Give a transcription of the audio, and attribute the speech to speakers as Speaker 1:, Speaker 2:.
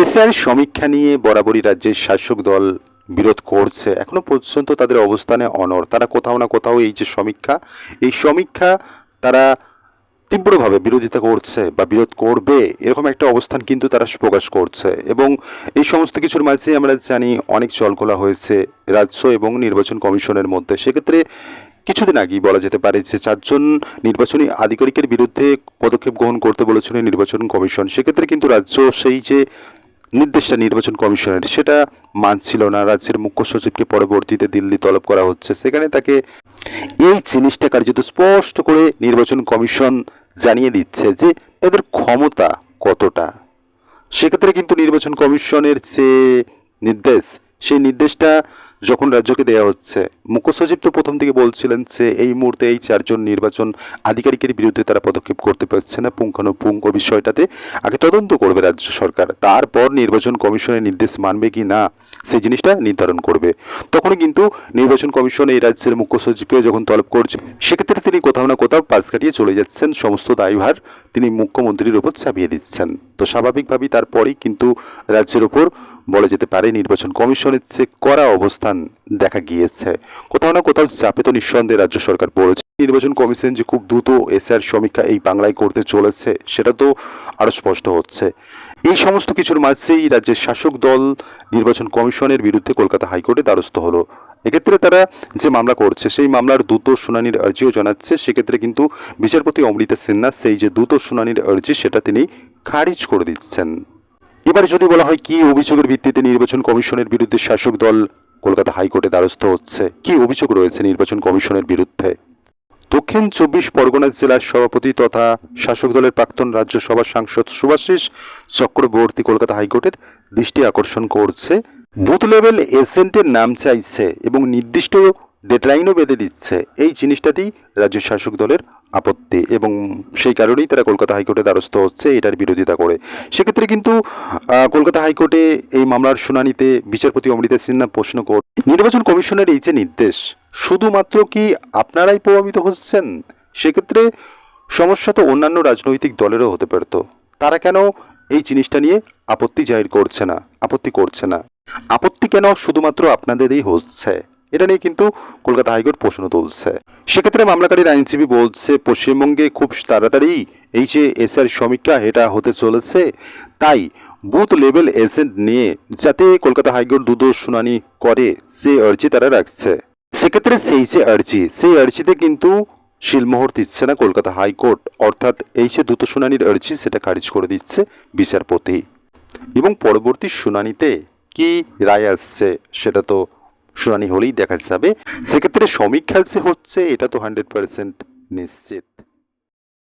Speaker 1: SR সমীক্ষা নিয়ে বরাবরই রাজ্যের শাসক দল বিরোধ করছে। এখনও পর্যন্ত তাদের অবস্থানে অনর তারা কোথাও না কোথাও এই যে সমীক্ষা, এই সমীক্ষা তারা তীব্রভাবে বিরোধিতা করছে বা বিরোধ করবে, এরকম একটা অবস্থান কিন্তু তারা প্রকাশ করছে। এবং এই সমস্ত কিছুর মাঝে আমরা জানি অনেক চলকোলা হয়েছে রাজ্য এবং নির্বাচন কমিশনের মধ্যে। সেক্ষেত্রে কিছুদিন আগেই বলা যেতে পারে যে চারজন নির্বাচনী আধিকারিকের বিরুদ্ধে পদক্ষেপ গ্রহণ করতে বলেছিল নির্বাচন কমিশন। সেক্ষেত্রে কিন্তু রাজ্য সেই যে নির্দেশটা নির্বাচন কমিশনের, সেটা মানছিল না। রাজ্যের মুখ্য সচিবকে পরবর্তীতে দিল্লি তলব করা হচ্ছে। সেখানে তাকে এই জিনিসটা কার্যত স্পষ্ট করে নির্বাচন কমিশন জানিয়ে দিচ্ছে যে তাদের ক্ষমতা কতটা। সেক্ষেত্রে কিন্তু নির্বাচন কমিশনের যে নির্দেশ সেই নির্দেশটা যখন রাজ্যকে দেওয়া হচ্ছে, মুখ্য সচিব তো প্রথম থেকে বলছিলেন যে এই মুহূর্তে এই চারজন নির্বাচন আধিকারিকের বিরুদ্ধে তারা পদক্ষেপ করতে পারছে না, পুঙ্খানুপুঙ্খ বিষয়টাতে। আগে তদন্ত করবে রাজ্য সরকার, তারপর নির্বাচন কমিশনের নির্দেশ মানবে কি না, সেই জিনিসটা নির্ধারণ করবে। তখনই কিন্তু নির্বাচন কমিশন এই রাজ্যের মুখ্য সচিবকে যখন তলব করছে, সেক্ষেত্রে তিনি কোথাও না কোথাও পাশ কাটিয়ে চলে যাচ্ছেন, সমস্ত দায়ভার তিনি মুখ্যমন্ত্রীর ওপর চাপিয়ে দিচ্ছেন। তো স্বাভাবিকভাবেই তারপরেই কিন্তু রাজ্যের ওপর বলা যেতে পারে, নির্বাচন কমিশনের যে করা অবস্থান দেখা গিয়েছে। কোথাও না কোথাও চাপে তো নিঃসন্দেহে রাজ্য সরকার পড়েছে। নির্বাচন কমিশন যে খুব দ্রুত এসআর সমীক্ষা এই বাংলায় করতে চলেছে, সেটা তো আরও স্পষ্ট হচ্ছে। এই সমস্ত কিছুর মাঝেই রাজ্যের শাসক দল নির্বাচন কমিশনের বিরুদ্ধে কলকাতা হাইকোর্টে দ্বারস্থ হলো। এক্ষেত্রে তারা যে মামলা করছে, সেই মামলার দ্রুত শুনানির আর্জিও জানাচ্ছে। সেক্ষেত্রে কিন্তু বিচারপতি অমৃতা সিনহা সেই যে দ্রুত শুনানির আর্জি, সেটা তিনি খারিজ করে দিচ্ছেন। এবারে যদি বলা হয় কি অভিযোগের ভিত্তিতে নির্বাচন কমিশনের বিরুদ্ধে শাসক দল কলকাতা হাইকোর্টে দ্বারস্থ হচ্ছে? কি অভিযোগ রয়েছে নির্বাচন কমিশনের বিরুদ্ধে? দক্ষিণ চব্বিশ পরগনা জেলার সভাপতি তথা শাসক দলের প্রাক্তন রাজ্যসভার সাংসদ সুভাষিস চক্রবর্তী কলকাতা হাইকোর্টের দৃষ্টি আকর্ষণ করছে। বুথ লেভেল এজেন্টের নাম চাইছে এবং নির্দিষ্ট ডেডলাইনও বেঁধে দিচ্ছে। এই জিনিসটাতেই রাজ্য শাসক দলের আপত্তি এবং সেই কারণেই তারা কলকাতা হাইকোর্টে দ্বারস্থ হচ্ছে এটার বিরোধিতা করে। সেক্ষেত্রে কিন্তু কলকাতা হাইকোর্টে এই মামলার শুনানিতে বিচারপতি অমৃতা সিনহা প্রশ্ন কর, নির্বাচন কমিশনের এই যে নির্দেশ, শুধুমাত্র কি আপনারাই প্রভাবিত হচ্ছেন? সেক্ষেত্রে সমস্যা তো অন্যান্য রাজনৈতিক দলেরও হতে পারত। তারা কেন এই জিনিসটা নিয়ে আপত্তি জাহির করছে না, আপত্তি করছে না? আপত্তি কেন শুধুমাত্র আপনাদেরই হচ্ছে? এটা নিয়ে কিন্তু কলকাতা হাইকোর্ট প্রশ্ন তুলছে। সেক্ষেত্রে মামলাকারীর আইনজীবী বলছে, পশ্চিমবঙ্গে খুব তাড়াতাড়ি এই যে এসআর সমীক্ষা এটা হতে চলেছে। তাই বুথ লেভেল এজেন্ট নিয়ে যাতে কলকাতা হাইকোর্ট দুটো শুনানি করে, সে আর্জি তারা রাখছে। সেক্ষেত্রে সেই যে আর্জি, সেই আর্জিতে কিন্তু শিলমোহর দিচ্ছে না কলকাতা হাইকোর্ট। অর্থাৎ এই যে দ্রুত শুনানির আর্জি, সেটা খারিজ করে দিচ্ছে বিচারপতি। এবং পরবর্তী শুনানিতে কি রায় আসছে, সেটা তো শুনানি হলেই দেখা যাবে। সেক্ষেত্রে সমীক্ষা হচ্ছে এটা তো হান্ড্রেড পার্সেন্ট নিশ্চিত।